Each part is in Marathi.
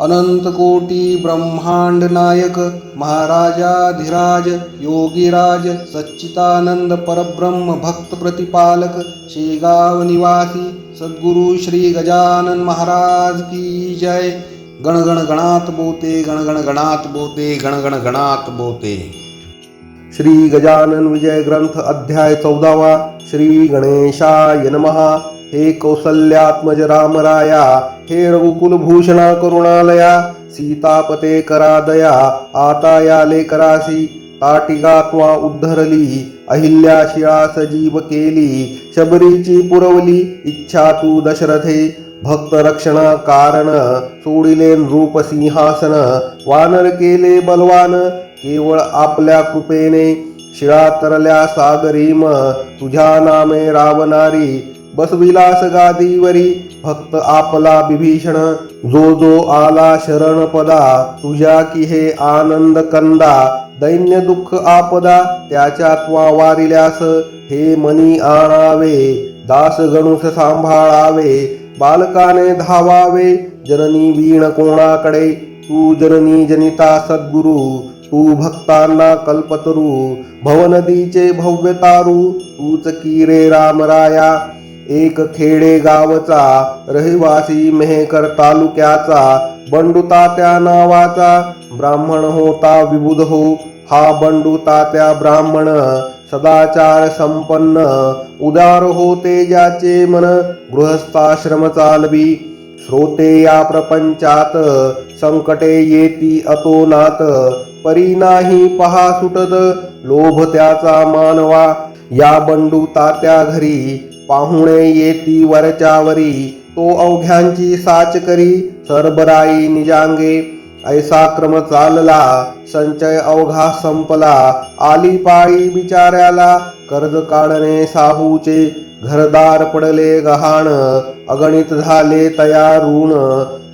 अनंत कोटी ब्रह्मांड नायक महाराजाधिराज योगीराज सच्चितानंद परब्रह्म भक्त प्रतिपालक शेगाव निवासी सद्गुरु श्री गजानन महाराज की जय। गण गण गणात बोते गण गण गणात बोते गण गण गणात बोते। श्री गजानन विजय ग्रंथ अध्याय चौदावा श्री गणेशाय नमहा हे कौसल्यात्मज रामराया हे रघुकुलभूषणा करुणालया सीतापते करादया आता याले करासी ताटिका त्वा उद्धरली अहिल्या शिळा सजीव केली शबरीची पुरवली इच्छा तू दशरथे भक्त रक्षणा कारण सोडिले नृप सिंहासन वानर केले बलवान केवळ आपल्या कृपेने शिळा तरल्या सागरीम तुझ्या नामे रावणारी बसविलास गादीवरी भक्त आपला बिभीषण जो जो आला शरण पदा तुझ्या कि हे आनंद कंदा दैन्य दुःख आपदा त्याच्या त्वा वारिल्यास हे मनी आणावे दास गणुस सांभाळावे बालकाने धावावे जननी वीण कोणाकडे तू जननी जनिता सद्गुरु तू भक्तांना कल्पतरू भवनदीचे भव्य तारू तूच की रे रामराया एक खेडे गावचा रहिवासी मेहकर तालुक्याचा बंडू तात्या नावाचा ब्राह्मण होता विबुध हो हा बंडू तात्या ब्राह्मण सदाचार संपन्न उदार होते ज्याचे मन गृहस्थाश्रम चालवी. श्रोते या प्रपंचात संकटे येती अतोनात परी नाही पहा सुटत लोभ त्याचा मानवा. या बंडू तात्या घरी पाहुणे येती वरच्यावरी. तो अवघ्यांची साच करी सरबराई निजांगे. ऐसा क्रम चालला संचय अवघा संपला. आली पाळी बिचाऱ्याला कर्ज काढणे साहूचे. घरदार पडले गहाण अगणित झाले तया ऋण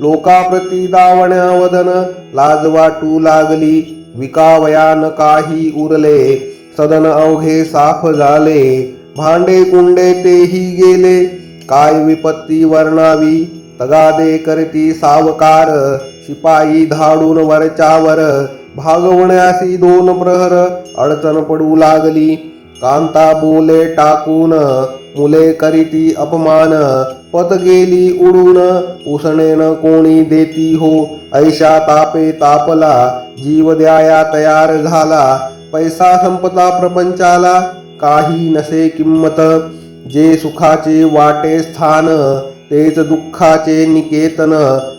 लोकाप्रती दावण्या वदन लाज वाटू लागली. विकावयान काही उरले. सदन अवघे साफ झाले. भांडे कुंडे तेही गेले. काय विपत्ती वर्णावी? तगादे करती सावकार. शिपाई धाडून वरच्यावर. भागवण्यासी दोन प्रहर. अडचण पडू लागली. कांता बोले टाकून. मुले करीती अपमान. पत गेली उडून. उसणेन कोणी देती हो? ऐशा तापे तापला. जीव द्याया तयार झाला. पैसा संपता प्रपंचाला. काही नसे किंमत जे सुखाचे वाटे स्थान तेच दुःखाचे निकेतन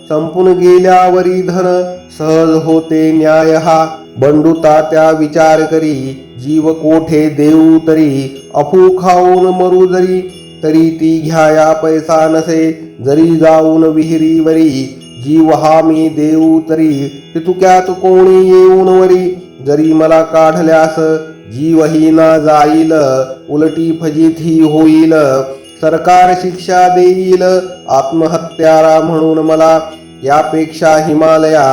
संपून गेल्यावरी धन सहज होते न्याय हा. बंडुता त्या विचार करी जीव कोठे देऊ तरी अफू खाऊन मरू जरी तरी ती घ्याया पैसा नसे जरी जाऊन विहिरीवरी जीव हा मी देऊ तरी तितुक्यात कोणी येऊन वरी जरी मला काढल्यास जीवही ना जाईल उलटी फजिती होईल. सरकार शिक्षा देईल आत्महत्यारा म्हणून मला यापेक्षा हिमालया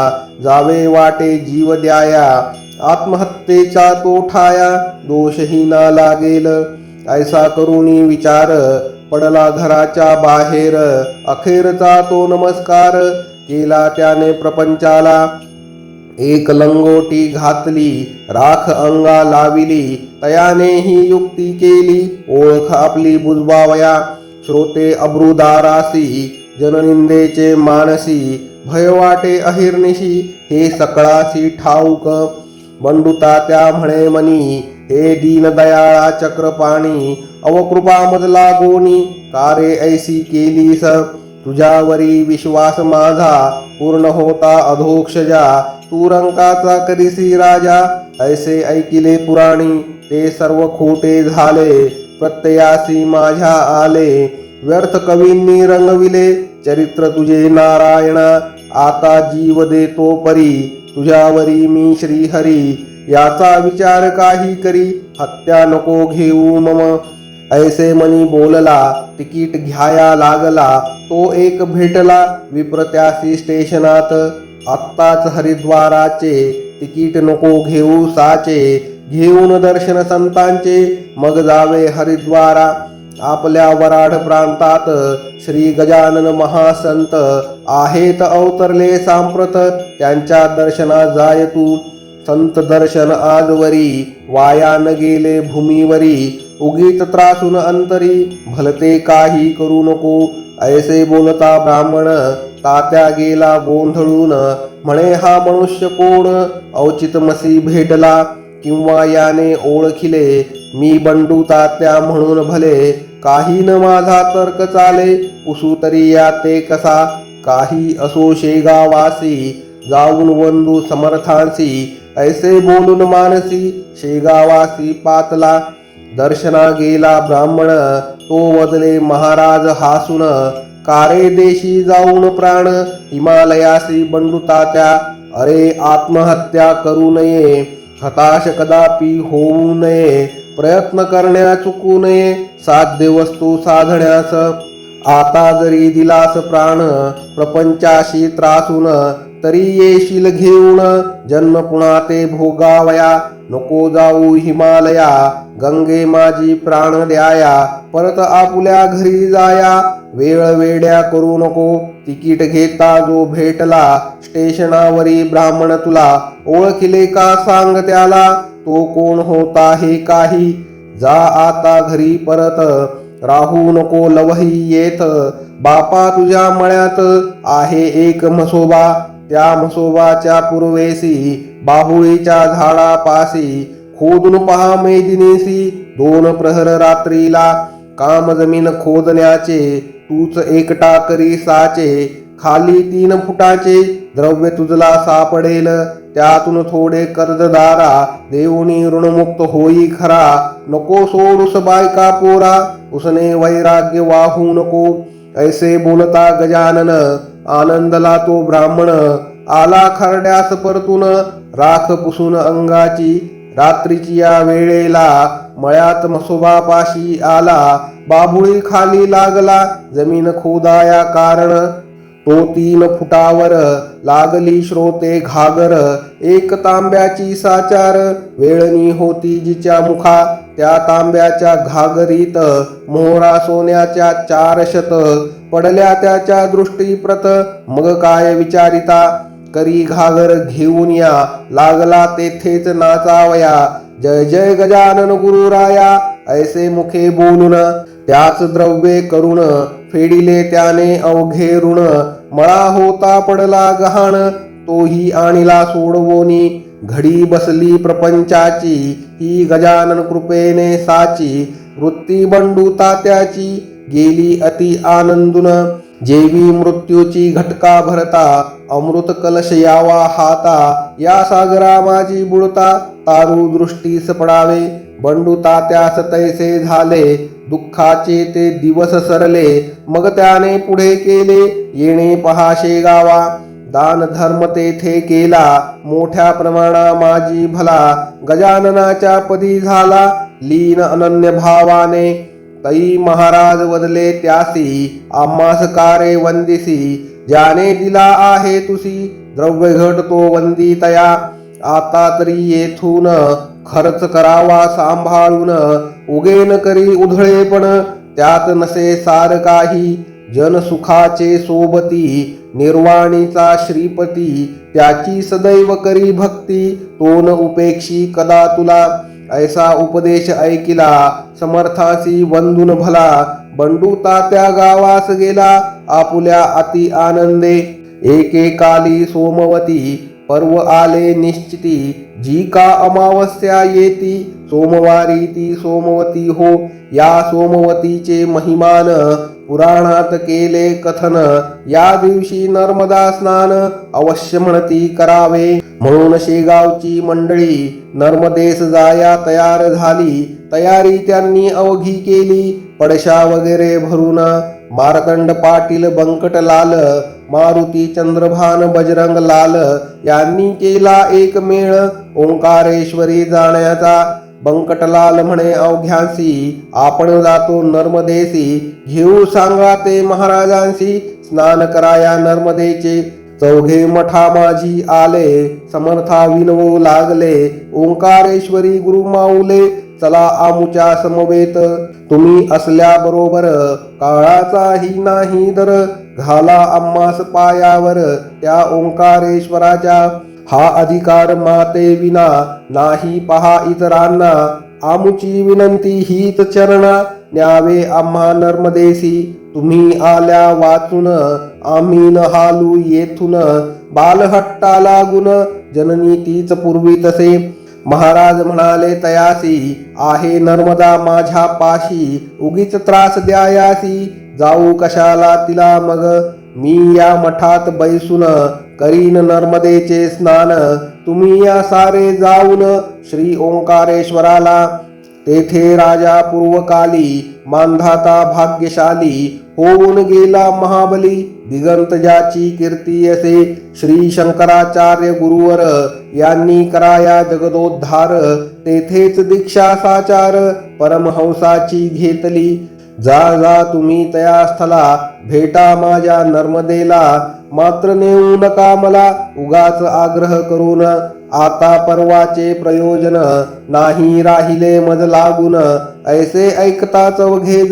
जावे वाटे जीव द्याया. आत्महत्येचा तो ठाया दोषही ना लागेल. ऐसा करुणी विचार पडला घराच्या बाहेर. अखेरचा तो नमस्कार केला त्याने प्रपंचाला. एक लंगोटी घातली राख अंगा लाविली तयाने ही युक्ती केली ओळख आपली बुजवावया. श्रोते अब्रुदारासी जननिंदेचे मानसी भय वाटे अहिर्निशी हे सकळासी ठाऊक. बंडुता त्या म्हणे मनी हे दीनदयाळा चक्रपाणी अवकृपा मजला गोनी कारे ऐसी केलीस. तुझ्यावरी विश्वास माझा पूर्ण होता अधोक्षजा. तू रंकाचा करीसी राजा. ऐसे ऐकिले पुराणी ते सर्व खोटे झाले. प्रत्ययासी माझ्या आले. व्यर्थ कवींनी रंगविले. चरित्र तुझे नारायणा. आता जीव देतो परी तुझ्यावरी मी श्रीहरी. याचा विचार काही करी. हत्या नको घेऊ मम. ऐसे मनी बोलला तिकीट घ्याया लागला तो एक भेटला विप्रत्यासी स्टेशनात. आत्ताच हरिद्वाराचे तिकीट नको घेऊ साचे घेऊन दर्शन संतांचे मग जावे हरिद्वारा. आपल्या वराड प्रांतात श्री गजानन महासंत आहेत अवतरले सांप्रत त्यांच्या दर्शना जाय तू संत दर्शन आजवरी वाया न गेले भूमीवरी. उगीच त्रासून अंतरी भलते काही करू नको. ऐसे बोलता ब्राह्मण तात्या गेला गोंधळून. म्हणे हा मनुष्य कोण? औचित मसी भेटला किंवा याने ओळखिले. मी बंडू तात्या म्हणून भले. काही न माझा तर्क चाले. पुसू तरी या ते कसा? काही असो शेगावासी. जाऊन वंदू समर्थांसी. ऐसे बोलून मानसी शेगावासी पातला. दर्शना गेला ब्राह्मण तो वदले महाराज हासून कारे देशी जाऊन प्राण हिमालयासी बंडुता त्या अरे आत्महत्या करू नये हताश कदापि होऊ नये प्रयत्न करण्या चुकू नये साध्य वस्तू साधण्यास आता जरी दिलास प्राण प्रपंचाशी त्रासून तरी येशील घेऊन जन्म पुन्हा ते भोगावया. नको जाऊ हिमालया. गंगे माझी प्राण द्याया. परत आपुल्या घरी जाया. वेळ वेड्या करू नको. तिकीट घेता जो भेटला. स्टेशनावरी ब्राह्मण तुला. ओळखिले का सांग त्याला. तो कोण होता हे काही. जा आता घरी परत. राहू नको लवही येत. बापा तुझ्या मळ्यात आहे एक म्हसोबा. त्या म्हसोबाच्या पूर्वेसी बाहुळीच्या झाडापासी खोदून पहा मेदिनीसी दोन प्रहर रात्रीला काम जमीन खोदण्याचे तूच एकटा करी साचे खाली तीन फुटाचे द्रव्य तुझला सापडेल त्यातून थोडे कर्जदारा देऊनी ऋणमुक्त होई खरा नको सोडूस बायका पोरा उसने वैराग्य वाहू नको ऐसे बोलता गजानन आनंदला तो ब्राह्मण आला खरड्यास परतून राख पुसून अंगाची. रात्रीची या वेळेला मळ्यात मसोबापाशी आला बाभुळी खाली लागला जमीन खोदाया कारण. तो तीन फुटावर लागली श्रोते घागर एक तांब्याची साचार. वेळणी होती जिच्या मुखा त्या तांब्याच्या घागरीत मोहरा सोन्याच्या चार शत पडल्या त्याच्या दृष्टीप्रत मग काय विचारिता? करी घागर घेऊन या लागला तेथेच नाचावया. जय जय गजानन गुरुराया ऐसे मुखे बोलून. त्याच द्रव्ये करून फेडिले त्याने अवघे ऋण मळा होता पडला गहाण तोही आणिला सोडवोनी. घडी बसली प्रपंचाची ही गजानन कृपेने साची वृत्ती बंडू तात्याची गेली अति आनंदून. जेवी मृत्यूची घटका भरता अमृत कलश यावा हाता या सागरा माझी बुडता तारू दृष्टीस पडावे बंडू तात्यास तैसे झाले दुःखाचे ते दिवस सरले मग त्याने पुढे केले येणे पहाशे गावा. दान धर्म तेथे केला मोठ्या प्रमाणा माझी भला गजाननाच्या पदी झाला लीन अनन्य भावाने तई महाराज वदले त्यासी आम्हासकारे वंदिसी ज्याने दिला आहे तुसी द्रव्य घट तो वंदितया आता तरी येथून खर्च करावा सांभाळून उगेन करी उधळेपण त्यात नसे सार काही. जनसुखाचे सोबती निर्वाणीचा श्रीपती त्याची सदैव करी भक्ती तो न उपेक्षी कदा तुला. ऐसा उपदेश ऐकिला समर्थासी वंदून भला. बंडू तात्या गावास गेला आपुल्या अति आनंदे. एकेकाली सोमवती पर्व आले निश्चिती. जी का अमावस्या येती सोमवारी ती सोमवती हो. या सोमवतीचे महिमान पुराणात केले कथन. या दिवशी नर्मदा स्नान अवश्य म्हणती करावे. म्हणून शेगावची मंडळी नर्मदेस जाया तयार झाली. तयारी त्यांनी अवघी केली. पडशा वगैरे भरून मारकंड पाटील बंकटलाल मारुती चंद्रभान बजरंग लाल यांनी केला एक मेळ. ओंकारेश्वरी जाण्याचा बंकटलाल म्हणे अवघ्यांसी आपण जातो नर्मदेसी. घेऊ सांगा ते महाराजांशी. स्नान कराया नर्मदेचे. चौघे मठा माझी आले. समर्था विनवू लागले. ओंकारेश्वरी गुरु माऊले चला आमुच्या समवेत. तुम्ही असल्या बरोबर काळाचाही नाही दर. घाला आम्हास पायावर. त्या ओंकारेश्वराच्या हा अधिकार माते विना नाही पहा इतरांना. आमुची विनंती हीच चरणा न्यावे आम्हा नर्मदेसी. तुम्ही आल्या वाचून आम्ही न हालू येथून. बालहट्टा लागून जननी तीच पूर्वी तसे. महाराज म्हणाले तयासी आहे नर्मदा माझ्या पाशी. उगीच त्रास द्यायासी. जाऊ कशाला तिला मग. मी या मठात बैसून करीन नर्मदेचे स्नान. तुम्ही या सारे जाऊन श्री ओंकारेश्वराला. तेथे राजा पूर्वकाली मांधाता भाग्यशाली होऊन गेला महाबली. दिगंत ज्याची कीर्ती असे श्री शंकराचार्य गुरुवर यांनी कराया जगदोद्धार. तेथेच दीक्षा साचार परमहंसाची घेतली. जा जा तुम्ही तया स्थला भेटा माझ्या नर्मदेला. मात्र नेऊ नका मला उगाच आग्रह करून. आता परवाचे प्रयोजन नाही राहिले मज लागून. ऐसे ऐकताच चवघे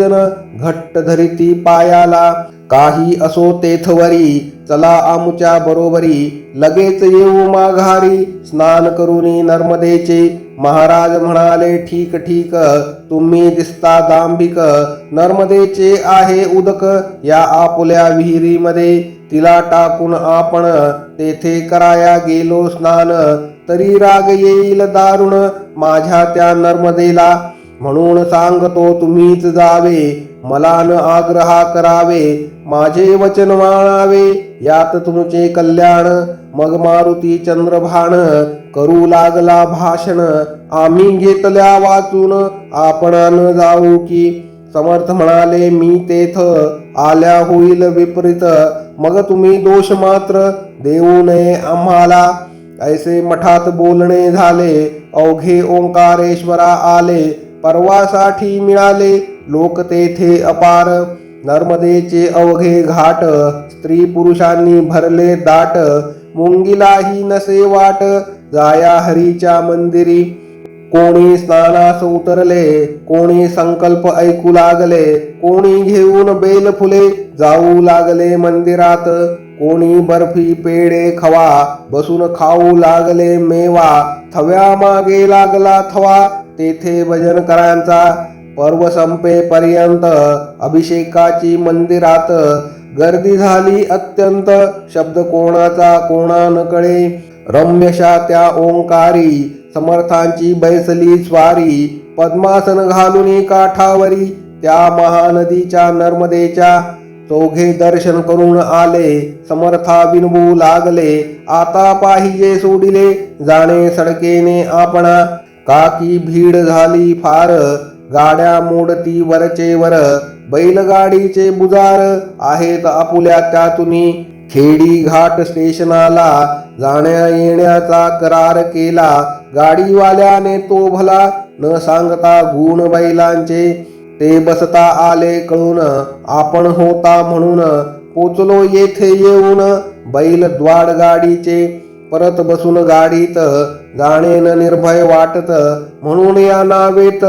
घट्ट धरिती पायाला. काही असो तेथवरी चला आमुच्या बरोबरी लगेच येऊ माघारी स्नान करुनी नर्मदेचे. महाराज म्हणाले ठीक ठीक तुम्ही दिसता दांभिक. नर्मदेचे आहे उदक या आपुल्या विहिरीमध्ये. तिला टाकून आपण तेथे कराया गेलो स्नान. तरी राग येईल दारुण माझ्या त्या नर्मदेला. म्हणून सांगतो तुम्हीच जावे. मला न आग्रहा करावे माझे वचन मानावे यात तुमचे कल्याण. मग मारुती चंद्रभान करू लागला भाषण. आम्ही घेतल्या वाचून आपण न जाऊ की. समर्थ म्हणाले मी तेथ आल्या होईल विपरीत. मग तुम्ही दोष मात्र देऊ नये आम्हाला. ऐसे मठात बोलणे झाले अवघे ओंकारेश्वरा आले. परवासाठी मिळाले लोक तेथे अपार नर्मदेचे अवघे घाट स्त्री पुरुषांनी भरले दाट मुंगीलाही नसे वाट जाया हरीच्या मंदिरी. कोणी स्नानास उतरले कोणी संकल्प ऐकू लागले कोणी घेऊन बेल फुले जाऊ लागले मंदिरात. कोणी बर्फी पेढे खवा बसून खाऊ लागले मेवा थव्या मागे लागला थवा तेथे भजन पर्व संपेपर्यंत अभिषेकाची मंदिरात. गर्दी झाली अत्यंत शब्द कोणाचा कोणा न कळे रम्यशा त्या ओंकारी समर्थांची बैसली स्वारी पद्मासन घालून काठावरी त्या महानदीच्या नर्मदेच्या चौघे दर्शन करून आले समर्था विनबू लागले आता पाहिजे सोडिले जाणे सडकेने आपणा. काकी भीड झाली फार गाड्या मोडती वरचे वर बैलगाडीचे बुजार आहेत आपुल्या त्यातुनी. खेडी घाट स्टेशनाला जाण्या येण्याचा करार केला. गाडीवाल्याने तो भला न सांगता गुण बैलांचे ते बसता आले कळून आपण होता म्हणून. पोचलो येथे येऊन बैल द्वाड गाडीचे परत बसून गाडीत जाणे न निर्भय वाटत. म्हणून या नावेत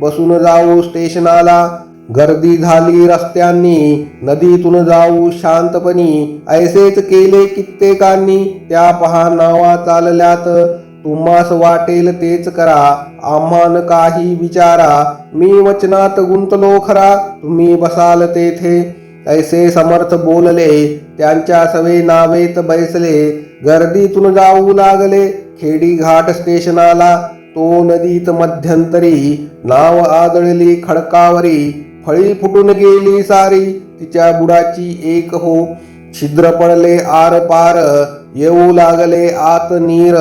बसून जाऊ स्टेशनाला. गर्दी झाली रस्त्यांनी. नदीतून जाऊ शांतपणी. ऐसेच केले कित्येकांनी. त्या पहा नावा चालल्यात. तुम्हास वाटेल तेच करा. आम्हान काही विचारा. मी वचनात गुंतलो खरा. तुम्ही बसाल तेथे. ऐसे समर्थ बोलले. त्यांच्या सवे नावेत बैसले. गर्दीतून जाऊ लागले. खेडी घाट स्टेशनाला. तो नदीत मध्यंतरी नाव आदळली खडकावरी फळी फुटून गेली सारी तिच्या बुडाची एक हो. छिद्र पडले आर पार येऊ लागले आत नीर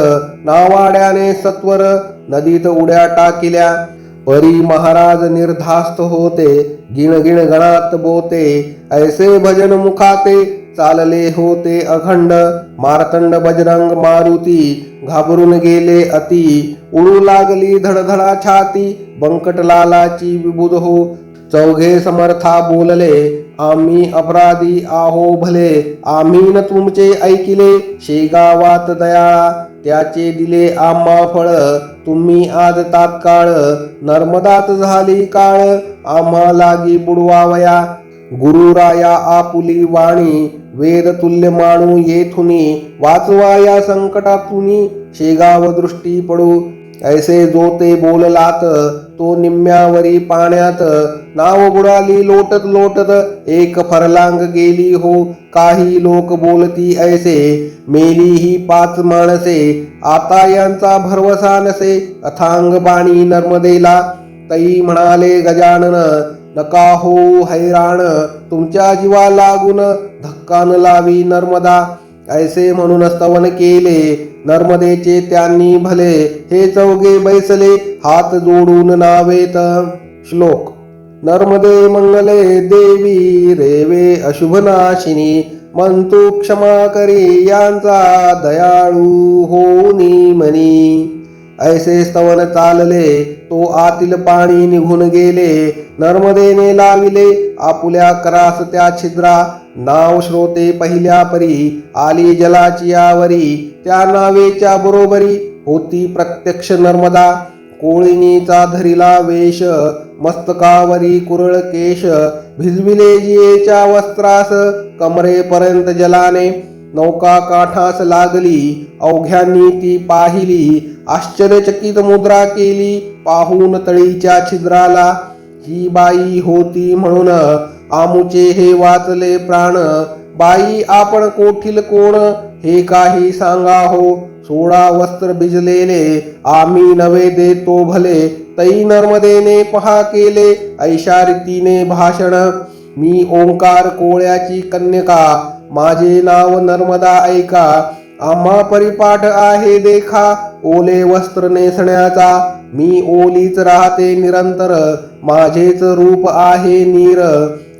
नावाड्याने सत्वर नदीत उड्या टाकिल्या. परी महाराज निर्धास्त होते गिण गिण गणात बोते ऐसे भजन मुखाते चालले होते अखंड. मार्तंड बजरंग मारुती घाबरून गेले अति. उडू लागली धडधडा छाती. बंकटलालाची विबुध हो. चौघे समर्था बोलले आम्ही अपराधी आहो भले. आम्ही न तुमचे ऐकिले. शेगावात दयाळा. त्याचे दिले आम्हा फळ. तुम्ही आज तात्काळ नर्मदात झाली काळ. आम्हा लागी बुडवावया. गुरुराया आपुली वाणी वेद तुल्य माणू येथुनी वाचवा या संकटातुनी शेगाव दृष्टी पडू. ऐसे जो ते बोललात तो निम्म्यावरी पाण्यात. नाव बुडाली लोटत लोटत एक फरलांग गेली हो. काही लोक बोलती ऐसे मेली ही पाच माणसे. आता यांचा भरवसा नसे अथांग बाणी नर्मदेला. तई म्हणाले गजानन नका हो हैराण तुमच्या जीवा लागून धक्का न लावी नर्मदा. ऐसे म्हणून स्तवन केले नर्मदेचे त्यांनी भले. हे चौघे बैसले हात जोडून नावेत. श्लोक नर्मदे मंगले देवी रेवे अशुभनाशिनी. मंतु क्षमा करी यांचा दयाळू होनी मनी. ऐसे स्तवन चालले तो आतील पाणी निघून गेले. नर्मदेने लाविले आपुल्या करास त्या छिद्रा. नाव श्रोते पहिल्या परी आली जलाचियावरी त्या नावेच्या बरोबरी होती प्रत्यक्ष नर्मदा. कोळिणीचा धरिला वेश मस्तकावरी कुरळ केश. भिजविले जियेच्या वस्त्रास कमरेपर्यंत जलाने. नौका काठास लागली अवघ्यांनी ती पाहिली आश्चर्यचकित मुद्रा केली पाहून तळीच्या छिद्राला ही बाई होती म्हणून आमुचे हे वाचले प्राण बाई आपण कोठील कोण हे काही सांगा हो सोळा वस्त्र भिजलेले आम्ही नवे देतो भले तई नर्मदेने पहा केले ऐशा रीतीने भाषण मी ओंकार कोळ्याची कन्यका माझे नाव नर्मदा ऐका. आम्हा परिपाठ आहे देखा. ओले वस्त्र नेसण्याचा. मी ओलीच राहते निरंतर. माझेच रूप आहे नीर.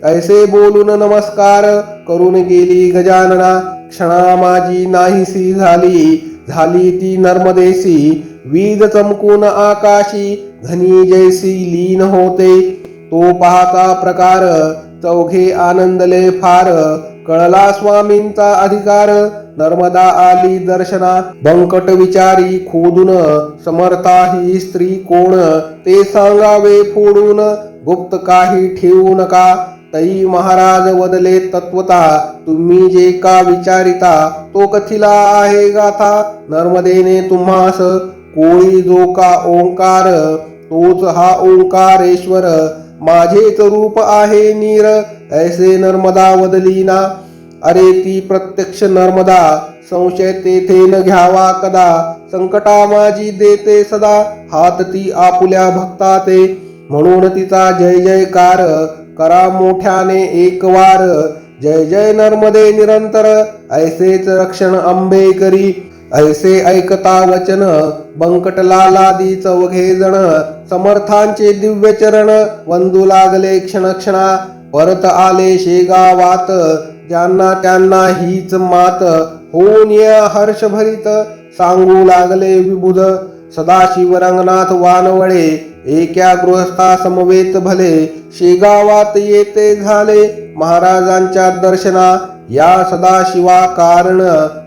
ऐसे बोलून नमस्कार करून गेली गजानना. क्षणा माझी नाहीसी झाली. झाली ती नर्मदेसी वीज चमकून आकाशी. घनी जैसी लीन होते. तो पाहता प्रकार. चौघे आनंदले फार. कळला स्वामींचा अधिकार. नर्मदा आली दर्शना. बंकट विचारी खोदून समर्था ही स्त्री कोण? ते सांगावे फोडून गुप्त काही ठेवू नका. तई महाराज वदले तत्वता तुम्ही जे का विचारिता तो कथिला आहे गाथा. नर्मदेने तुम्हास कोळी जो का ओंकार तोच हा ओंकारेश्वर. माझेच रूप आहे नीर ऐसे नर्मदा वदलीना. अरे ती प्रत्यक्ष नर्मदा संशय तेथे न घ्यावा कदा. संकटा माझी देते सदा हात ती आपुल्या भक्ता ते म्हणून तिचा जय जयकार करा मोठ्याने एक वार. जय जय नर्मदे निरंतर ऐसेच रक्षण अंबे करी ऐसे ऐकता वचन बंकटलालादी चौघे जण समर्थांचे दिव्य चरण वंदू लागले क्षण क्षणा परत आले शेगावात ज्यांना त्यांना हीच मात होऊन हर्ष भरित सांगू लागले विबुध सदाशिव रंगनाथ वानवळे एका गृहस्था समवेत भले शेगावात येते झाले महाराजांच्या दर्शना या सदाशिवा कारण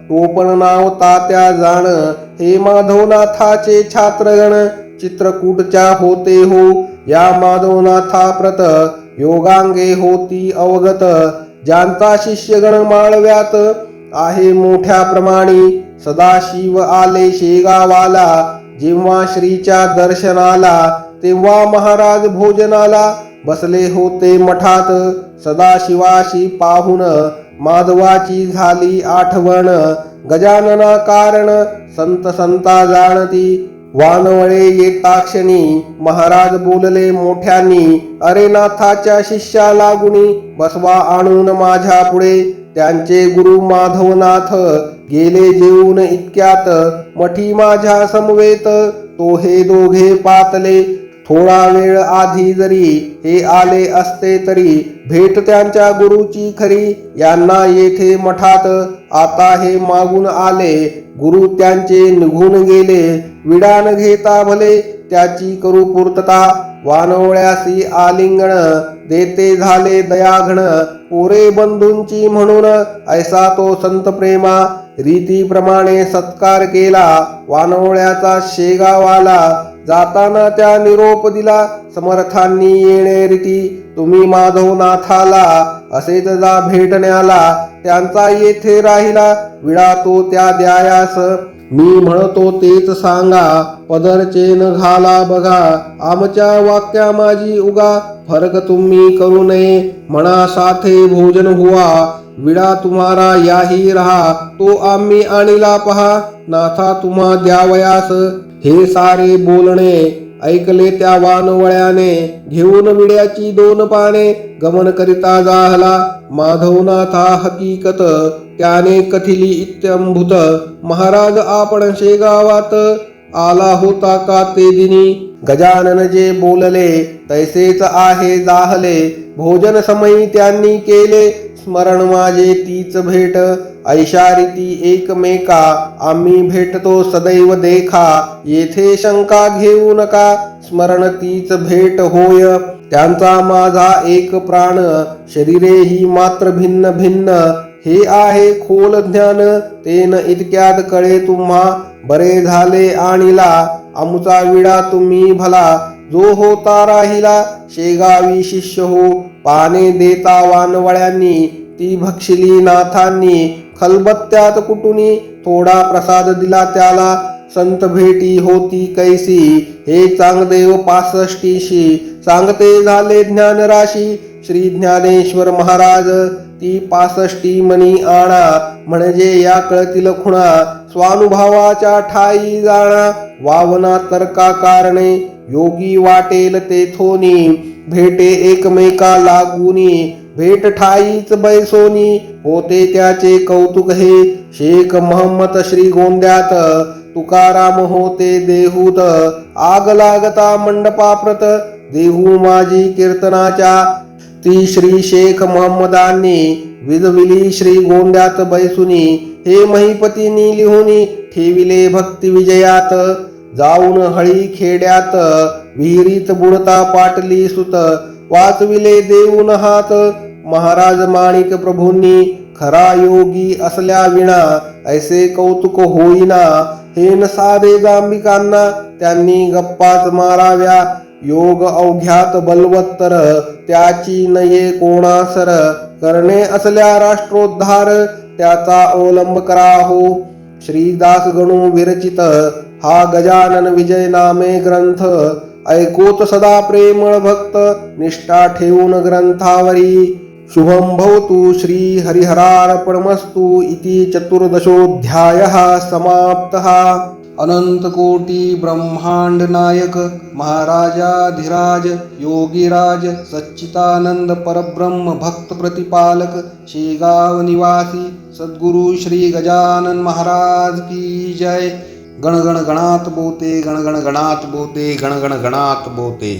टोपण नाव तात्या जाण. हे माधवनाथाचे छात्रगण चित्रकूटच्या होते हो. या माधवनाथा प्रत योगांगे होती अवगत. ज्यांचा शिष्यगण माळव्यात आहे मोठ्या प्रमाणी सदाशिव आले शेगावाला. जेव्हा श्रीच्या दर्शनाला तेव्हा महाराज भोजनाला बसले होते मठात. सदाशिवाशी पाहून माधवाची झाली आठवण. गजानना कारण संत संता जाणती. वानवळे येताक्षणी महाराज बोलले मोठ्यांनी अरे नाथाच्या शिष्या लागुनी बसवा आणून माझ्या पुढे. त्यांचे गुरु माधवनाथ गेले जेवून इतक्यात. मठी माझ्या समवेत तो हे दोघे पातले. थोडा वेळ आधी जरी हे आले असते तरी भेट त्यांच्या गुरुची खरी. यांना येथे मठात आता हे मागून आले. गुरु त्यांचे निघून गेले. विडान घेता भले त्याची करू पूर्तता. वानवळ्यासी आलिंगण देते झाले दयाघण. पोरे बंधूंची म्हणून ऐसा तो संत प्रेमा. रीतीप्रमाणे सत्कार केला. वानवळ्याचा शेगावाला जाताना त्या निरोप दिला समर्थांनी येणे रीती तुम्ही माधवनाथाला असेच जा भेटण्याला त्यांचा येथे राहिला विडा तो त्या द्यायास. मी म्हणतो तेच सांगा पदर चेन घाला बघा आमच्या वाक्या माझी उगा फरक तुम्ही करू नये म्हणा साथे भोजन हुआ विडा तुम्हारा याही रहा तो आम्ही आणिला पहा. नाथा तुम्हा द्यावयास. हे सारे बोलणे ऐकले त्या वानवळ्याने. घेऊन विड्याची दोन पाने गमन करिता जाहला. माधवनाथा हकीकत त्याने कथिली इत्यंभूत. महाराज आपण शेगावात आला होता का ते दिनी? गजानन जे बोलले तैसेच आहे जाहले. भोजन समयी त्यांनी केले. स्मरण माझे तीच भेट ऐशारिती एकमेका आम्ही भेटतो सदैव देखा येथे शंका घेऊ नका स्मरण तीच भेट होय. त्यांचा माझा एक प्राण शरीरे ही मात्र भिन्न भिन्न हे आहे खोल ज्ञान तेन इतक्यात कळे तुम्हा बरे झाले आणिला आमुचा विडा तुम्ही भला जो होता राहिला शेगावी शिष्य हो पाने देता वानवळ्यांनी ती भक्षिली नाथांनी खलबत्त्यात कुटुनी थोडा प्रसाद दिला त्याला संत भेटी होती कैसी हे चांगदेव पासष्टीशी सांगते झाले ज्ञानराशी श्री ज्ञानेश्वर महाराज ती पासष्टी मणी आणा म्हणजे या कळतील खुणा स्वानुभावाच्या ठाई जाणा. वावना तर्का कारणे योगी वाटेल तेथोनी भेटे एकमेका लागूनी भेट ठाईच बैसोनी. होते त्याचे कौतुक हे शेख महम्मद श्री गोंद्यात. तुकाराम होते देहूत. आग लागता मंडपाप्रत. देहू माझी कीर्तनाच्या ती श्री शेख महम्मदांनी विजविली श्री गोंड्यात बैसुनी हे महिपतीनी लिहुनी ठेविले भक्ती विजयात. जाऊन हळी खेड्यात विहिरीत बुडता पाटली सुत वाचविले देऊन हात. महाराज माणिक प्रभूंनी खरा योगी असल्या विणा ऐसे कौतुक होईना. हे न साधे जांबिकांना त्यांनी गप्पाच माराव्या. योग अवघ्यात बलवत्तर त्याची नये कोणासर करणे असल्या राष्ट्रोद्धार त्याचा अवलंब करा हो श्रीदास गणू विरचित हा गजानन विजय नामे ग्रंथ. ऐकोत सदा प्रेमळ भक्त निष्ठा ठेवून ग्रंथावरी. शुभम भवतु श्री हरिहरार्पणमस्तु इति चतुर्दशोऽध्यायः समाप्तः. अनंतकोटी ब्रह्मांड नायक महाराजाधिराज योगीराज सच्चितानंद परब्रह्म भक्त प्रतिपालक शेगाव निवासी सद्गुरु श्री गजानन महाराज की जय। गण गण गणात बोते गण गण गणात बोते गण गण गणात बोते।